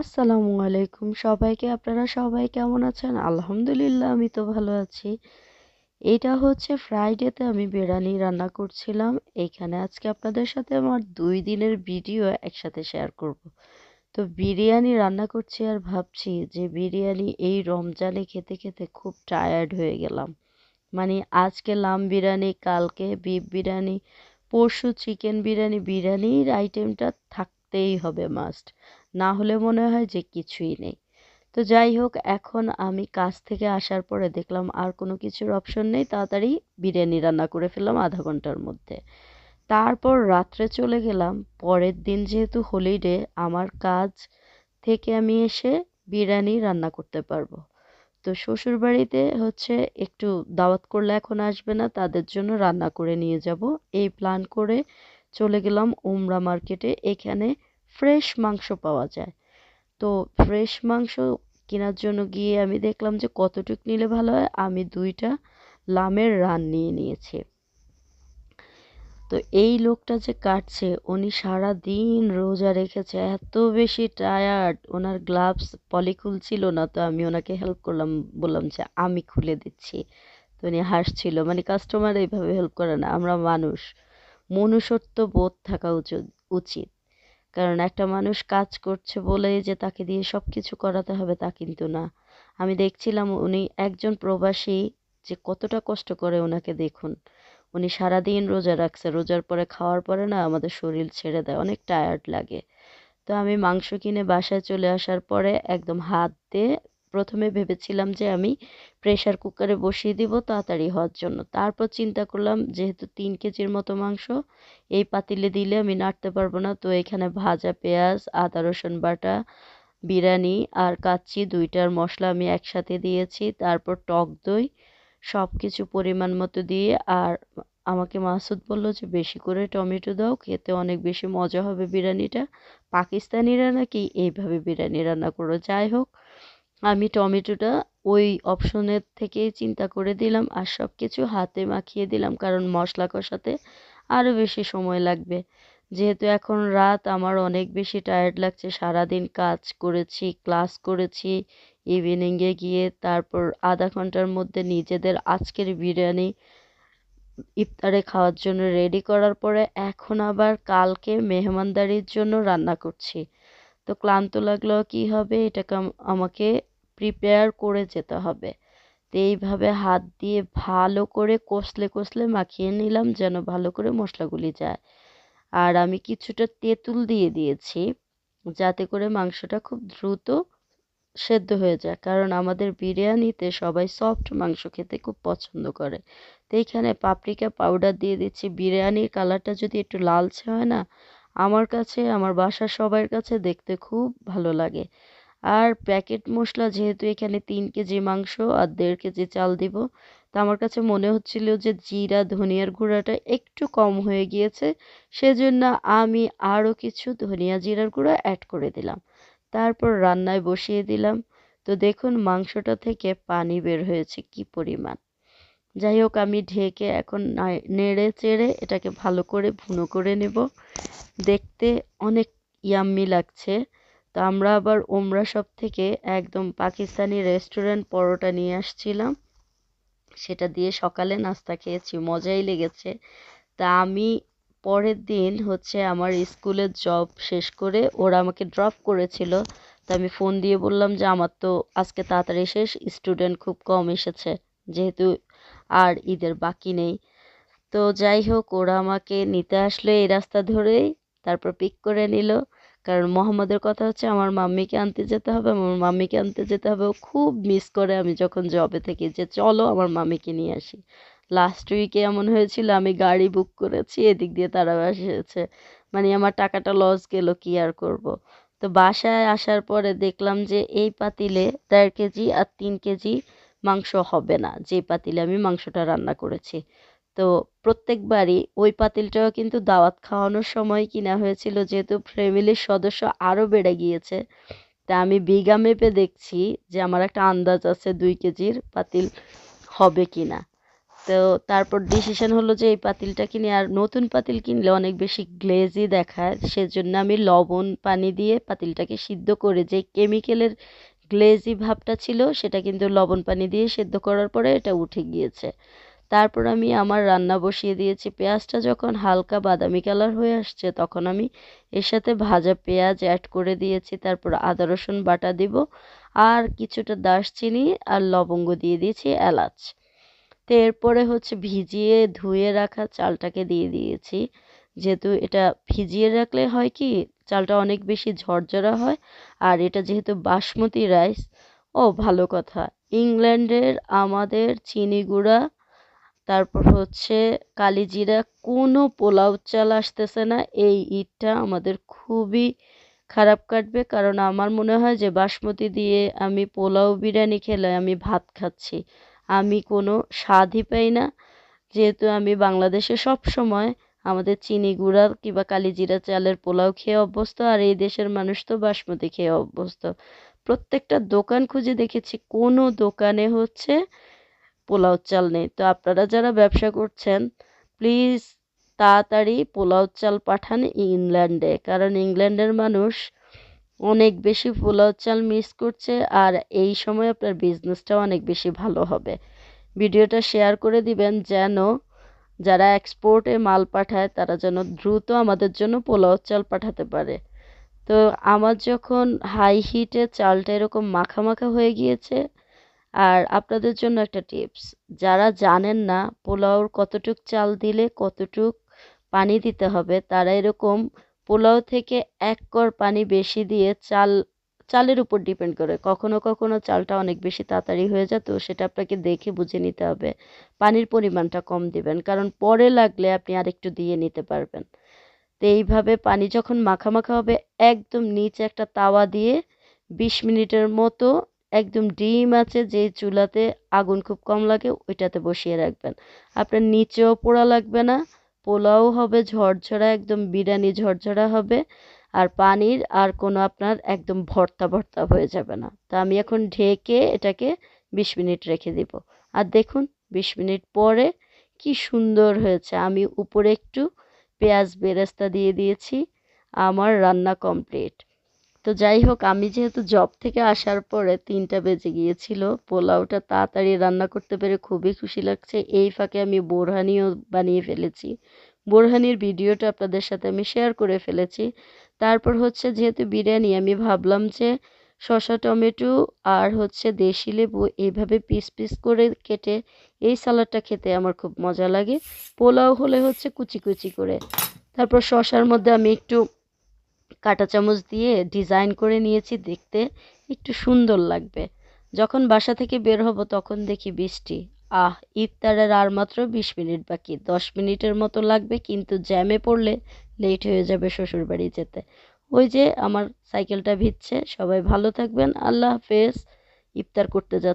আসসালামু আলাইকুম সবাইকে, আপনারা সবাই কেমন আছেন? আলহামদুলিল্লাহ, আমি তো ভালো আছি। এটা হচ্ছে ফ্রাইডেতে আমি বিরিয়ানি রান্না করছিলাম। এখানে আজকে আপনাদের সাথে আমার দুই দিনের ভিডিও একসাথে শেয়ার করব। তো বিরিয়ানি রান্না করছি আর ভাবছি যে বিরিয়ানি এই রমজানে খেতে খেতে খুব টায়ার্ড হয়ে গেলাম। মানে আজকে লাম বিরিয়ানি, কালকে বিফ বিরিয়ানি, পরশু চিকেন বিরিয়ানি, বিরিয়ানির আইটেমটা থাকতেই হবে মাস্ট না হলে মনে হয় যে কিছুই নেই। তো যাই হোক, এখন আমি কাজ থেকে আসার পরে দেখলাম আর কোনো কিছুর অপশন নেই, তাড়াতাড়ি বিরিয়ানি রান্না করে ফেললাম আধা ঘণ্টার মধ্যে। তারপর রাত্রে চলে গেলাম। পরের দিন যেহেতু হলিডে আমার কাজ থেকে আমি এসে বিরিয়ানি রান্না করতে পারব। তো শ্বশুরবাড়িতে হচ্ছে একটু দাওয়াত করলে এখন আসবে না, তাদের জন্য রান্না করে নিয়ে যাব। এই প্ল্যান করে চলে গেলাম উমরা মার্কেটে এখানে ফ্রেশ মাংস পাওয়া যায়। তো ফ্রেশ মাংস কেনার জন্য গিয়ে আমি দেখলাম যে কতটুক নিলে ভালো হয়, আমি দুইটা লামের রান নিয়ে নিয়েছি। তো এই লোকটা যে কাটছে, উনি সারা দিন রোজা রেখেছে, এত বেশি টায়ার্ড ওনার গ্লাভস পলি খুলছিল না, তো আমি ওনাকে হেল্প করলাম, বললাম যে আমি খুলে দিচ্ছি। তো উনি হাসছিল মানে কাস্টমার এইভাবে হেল্প করে না, আমরা মানুষ। মনুষ্যত্ব বোধ থাকা উচিত। কারণ একটা মানুষ কাজ করছে বলেই যে তাকে দিয়ে সব কিছু করাতে হবে তা কিন্তু না। আমি দেখছিলাম উনি একজন প্রবাসী যে কতটা কষ্ট করে ওনাকে দেখুন। উনি সারাদিন রোজা রাখছে, রোজার পরে খাওয়ার পরে না আমাদের শরীর ছেড়ে দেয়, অনেক টায়ার্ড লাগে। তো আমি মাংস কিনে বাসায় চলে আসার পরে একদম হাত দিয়ে প্রথমে ভেবেছিলাম যে আমি প্রেশার কুকারে বসিয়ে দিব তাড়াতাড়ি হওয়ার জন্য। তারপর চিন্তা করলাম, যেহেতু তিন কেজির মতো মাংস, এই পাতিলে দিলে আমি নাড়তে পারব না। তো এখানে ভাজা পেঁয়াজ, আদা, রসুন বাটা, বিরিয়ানি আর কাচ্চি দুইটার মশলা আমি একসাথে দিয়েছি। তারপর টক দই সব কিছু পরিমাণ মতো দিয়ে আর আমাকে মাসুদ বলল যে, বেশি করে টমেটো দাও, খেতে অনেক বেশি মজা হবে বিরিয়ানিটা। পাকিস্তানিরা নাকি এইভাবে বিরিয়ানি রান্না করো যাই হোক আমি টমেটোটা ওই অপশনের থেকেই চিন্তা করে দিলাম আর সব কিছু হাতে মাখিয়ে দিলাম কারণ মশলা কষাতে আরও বেশি সময় লাগবে। যেহেতু এখন রাত, আমার অনেক বেশি টায়ার্ড লাগছে। সারাদিন কাজ করেছি ক্লাস করেছি ইভিনিংয়ে গিয়ে তারপর আধা ঘণ্টার মধ্যে নিজেদের আজকের বিরিয়ানি ইফতারে খাওয়ার জন্য রেডি করার পরে এখন আবার কালকে মেহমানদারির জন্য রান্না করছি। তো ক্লান্ত লাগলেও কী হবে? এটাকে আমাকে প্রিপেয়ার করে যেতে হবে। তো এইভাবে হাত দিয়ে ভালো করে কষলে কষলে মাখিয়ে নিলাম যেন ভালো করে মশলাগুলি যায়। আর আমি কিছুটা তেঁতুল দিয়ে দিয়েছি যাতে করে মাংসটা খুব দ্রুত সেদ্ধ হয়ে যায়। কারণ আমাদের বিরিয়ানিতে সবাই সফট মাংস খেতে খুব পছন্দ করে। তো এইখানে পাপরিকা পাউডার দিয়ে দিচ্ছি। বিরিয়ানির কালারটা যদি একটু লালচে হয় না, আমার কাছে, আমার বাসার সবার কাছে দেখতে খুব ভালো লাগে। আর প্যাকেট মশলা যেহেতু এখানে তিন কেজি মাংস আর দেড় কেজি চাল দিব, তো আমার কাছে মনে হচ্ছিল যে জিরা, ধনিয়ার গুঁড়াটা একটু কম হয়ে গিয়েছে, সেজন্য আমি আরও কিছু ধনিয়া জিরার গুঁড়া অ্যাড করে দিলাম। তারপর রান্নায় বসিয়ে দিলাম। তো দেখুন মাংসটা থেকে পানি বের হয়েছে কি পরিমাণ। যাই হোক, আমি ঢেকে এখন নেড়ে চেড়ে এটাকে ভালো করে ভুনো করে নেব। দেখতে অনেক ইয়াম্মি লাগছে। তো আমরা আবার ওমরা শপ থেকে একদম পাকিস্তানি রেস্টুরেন্ট পরোটা নিয়ে আসছিলাম। সেটা দিয়ে সকালে নাস্তা খেয়েছি, মজাই লেগেছে। তা আমি পরের দিন হচ্ছে আমার স্কুলের জব শেষ করে ওরা আমাকে ড্রপ করেছিল। তা আমি ফোন দিয়ে বললাম যে, আমার তো আজকে তাড়াতাড়ি শেষ স্টুডেন্ট খুব কম এসেছে, যেহেতু আর ঈদের বাকি নেই। তো যাই হোক, ওরা আমাকে নিতে আসলো এই রাস্তা ধরেই, তারপর পিক করে নিল। কারণ মোহাম্মদের কথা হচ্ছে, আমার মাম্মিকে আনতে যেতে হবে, আমার মাম্মিকে আনতে যেতে হবে। ও খুব মিস করে আমি যখন জবে থাকি যে, চলো আমার মাম্মিকে নিয়ে আসি। লাস্ট উইকে এমন হয়েছিল, আমি গাড়ি বুক করেছি, এদিক দিয়ে তারা এসেছে। মানে আমার টাকাটা লস গেল, কি আর করব। তো বাসায় আসার পরে দেখলাম যে, এই পাতিলে দেড় কেজি আর তিন কেজি মাংস হবে না। যে পাতিলে আমি মাংসটা রান্না করেছি। তো প্রত্যেকবারই ওই পাতিলটাও কিন্তু দাওয়াত খাওয়ানোর সময় কিনা হয়েছিল, যেহেতু ফ্যামিলির সদস্য আরও বেড়ে গিয়েছে। তা আমি বিঘা মেপে দেখছি যে আমার একটা আন্দাজ আছে দুই কেজির পাতিল হবে কি না তো তারপর ডিসিশন হলো যে এই পাতিলটা কিনে আর নতুন পাতিল কিনলে অনেক বেশি গ্লেজি দেখায়, সেজন্য আমি লবণ, পানি দিয়ে পাতিলটাকে সিদ্ধ করে যে কেমিক্যালের গ্লেজি ভাবটা ছিল সেটা কিন্তু লবণ, পানি দিয়ে সেদ্ধ করার পরে এটা উঠে গিয়েছে। তারপর আমি আমার রান্না বসিয়ে দিয়েছি। পেঁয়াজটা যখন হালকা বাদামি কালার হয়ে আসছে, তখন আমি এর সাথে ভাজা পেঁয়াজ অ্যাড করে দিয়েছি। তারপর আদা, রসুন বাটা দিব, আর কিছুটা দারচিনি আর লবঙ্গ দিয়ে দিয়েছি এলাচ। তো এরপরে হচ্ছে ভিজিয়ে ধুয়ে রাখা চালটাকে দিয়ে দিয়েছি। যেহেতু এটা ভিজিয়ে রাখলে হয় কি, চালটা অনেক বেশি ঝরঝরা হয়, আর এটা যেহেতু বাসমতি রাইস ও ভালো কথা। ইংল্যান্ডের আমাদের চিনি গুঁড়া তারপর হচ্ছে কালিজিরা কোনো পোলাও চাল আসতেছে না। এই ঈদটা আমাদের খুবই খারাপ কাটবে, কারণ আমার মনে হয় যে বাসমতি দিয়ে আমি পোলাও বিরিয়ানি খেলে আমি ভাত খাচ্ছি। আমি কোনো স্বাদই পাই না। যেহেতু আমি বাংলাদেশে সব সময় আমাদের চিনি গুঁড়া কিংবা কালিজিরা চালের পোলাও খেয়ে অভ্যস্ত, আর এই দেশের মানুষ তো বাসমতি খেয়ে অভ্যস্ত। প্রত্যেকটা দোকান খুঁজে দেখেছি, কোনো দোকানে হচ্ছে পোলাও চাল নেই। তো আপনারা যারা ব্যবসা করছেন প্লিজ তাড়াতাড়ি পোলাও চাল পাঠান ইংল্যান্ডে। কারণ ইংল্যান্ডের মানুষ অনেক বেশি পোলাও চাল মিস করছে আর এই সময় আপনার বিজনেসটাও অনেক বেশি ভালো হবে। ভিডিওটা শেয়ার করে দিবেন যেন যারা এক্সপোর্টে মাল পাঠায়, তারা যেন দ্রুত আমাদের জন্য পোলাও চাল পাঠাতে পারে। তো আমার যখন হাই হিটে চালটা এরকম মাখা মাখা হয়ে গিয়েছে আর আপনাদের জন্য একটা টিপস, যারা জানেন না পোলাওর কতটুক চাল দিলে কতটুক পানি দিতে হবে, তারা এরকম পোলাও থেকে এক কর পানি বেশি দিয়ে চাল, চালের উপর ডিপেন্ড করে। কখনো কখনো চালটা অনেক বেশি তাড়াতাড়ি হয়ে যায়, তো সেটা আপনাকে দেখে বুঝে নিতে হবে। পানির পরিমাণটা কম দিবেন, কারণ পরে লাগলে আপনি আরেকটু দিয়ে নিতে পারবেন। তো এইভাবে পানি যখন মাখা মাখা হবে, একদম নিচে একটা তাওয়া দিয়ে বিশ মিনিটের মতো একদম ডিম আছে যে চুলাতে আগুন খুব কম লাগে ওইটাতে বসিয়ে রাখবেন। আপনার নিচেও পোড়া লাগবে না, পোলাও হবে, ঝরঝরা একদম বিরিয়ানি ঝরঝরা হবে, আর পানির আর কোনো আপনার একদম ভর্তা ভর্তা হয়ে যাবে না। তো আমি এখন ঢেকে এটাকে বিশ মিনিট রেখে দিব। আর দেখুন, বিশ মিনিট পরে কি সুন্দর হয়েছে। আমি উপরে একটু পেঁয়াজ বেরেস্তা দিয়ে দিয়েছি, আমার রান্না কমপ্লিট। তো যাই হোক, আমি যেহেতু জব থেকে আসার পরে তিনটা বেজে গিয়েছিল, পোলাওটা তাড়াতাড়ি রান্না করতে পেরে খুবই খুশি লাগছে। এই ফাঁকে আমি বোরহানিও বানিয়ে ফেলেছি। বোরহানির ভিডিওটা আপনাদের সাথে আমি শেয়ার করে ফেলেছি। তারপর হচ্ছে যেহেতু বিরিয়ানি, আমি ভাবলাম যে শসা, টমেটো আর হচ্ছে দেশি লেবু এইভাবে পিস পিস করে কেটে এই সালাডটা খেতে আমার খুব মজা লাগে। পোলাও হলে হচ্ছে কুচি কুচি করে। তারপর শসার মধ্যে আমি একটু কাঁটা চামচ দিয়ে ডিজাইন করে নিয়েছি দেখতে, একটু সুন্দর লাগবে। যখন বাসা থেকে বের হব তখন দেখি বৃষ্টি। আহ, ইফতারের আর মাত্র বিশ মিনিট বাকি। দশ মিনিটের মতো লাগবে, কিন্তু জ্যামে পড়লে লেট হয়ে যাবে শ্বশুরবাড়ি যেতে। ওই যে আমার সাইকেলটা ভিজছে। সবাই ভালো থাকবেন। আল্লাহ হাফেজ। ইফতার করতে যাচ্ছে